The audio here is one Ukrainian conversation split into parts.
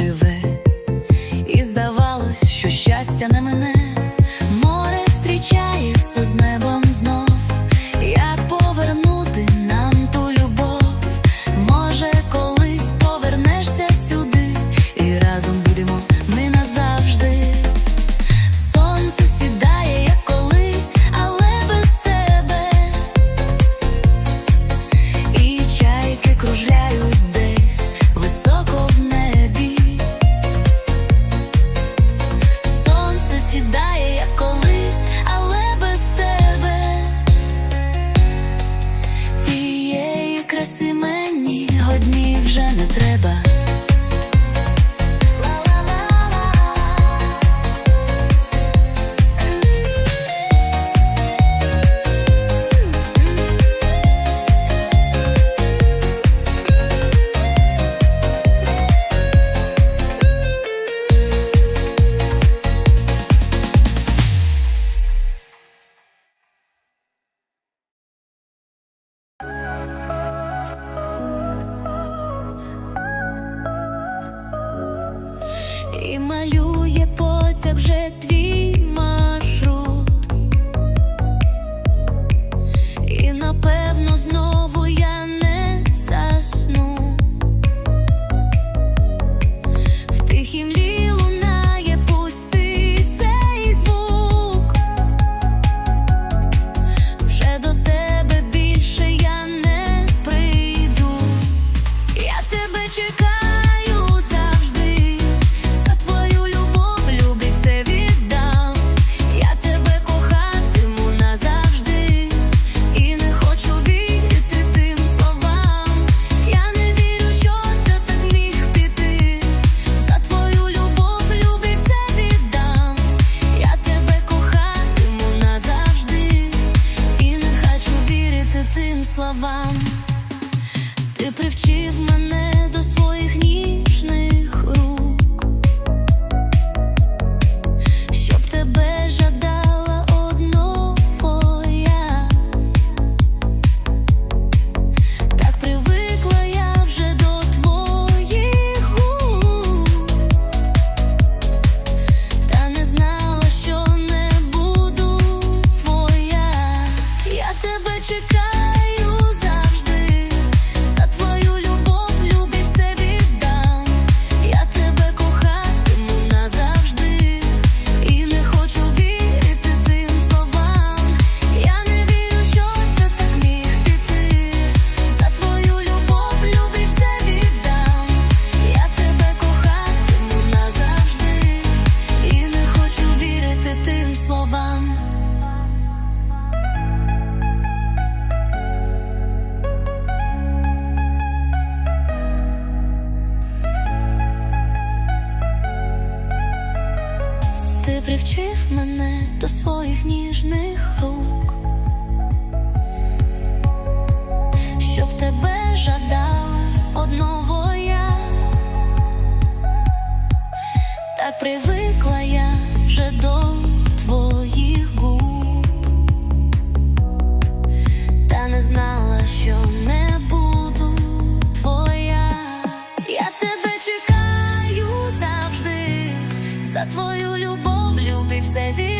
живе, і здавалось, що щастя не мене. своїх ніжних рук, щоб тебе жадала одного я, так привикла я вже до твоїх губ, та не знала, що не буду твоя, я тебе чекаю завжди. За твою любов, любі все вірю.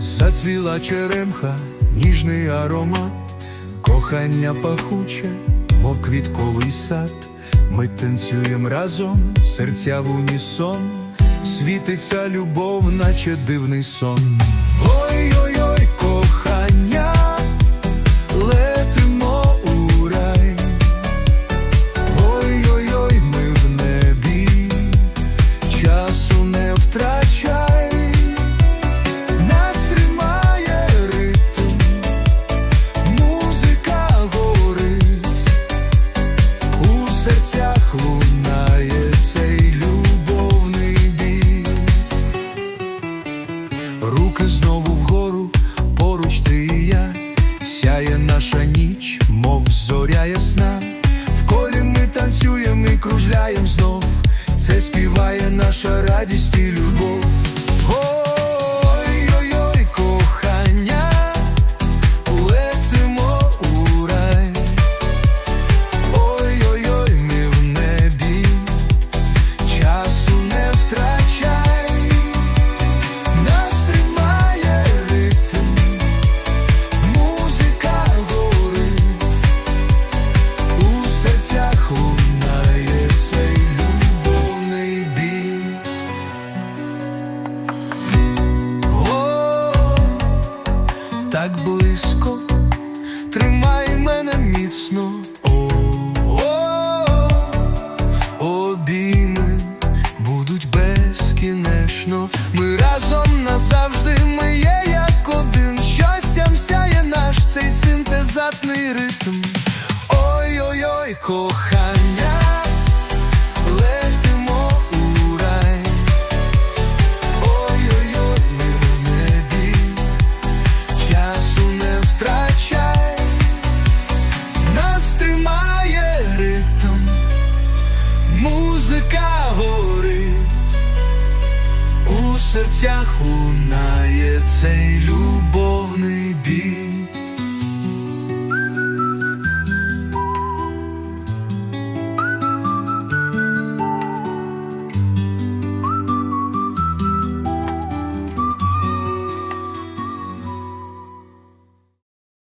Зацвіла черемха, ніжний аромат, кохання пахуче, мов квітковий сад. Ми танцюємо разом, серця в унісон світиться любов, наче дивний сон. Ой-ой-ой. кружляєм знов, це співає наша радість і любов. ми разом назавжди, ми є як один. Щастям сяє наш цей синтезатний ритм. Ой-ой-ой, кохання.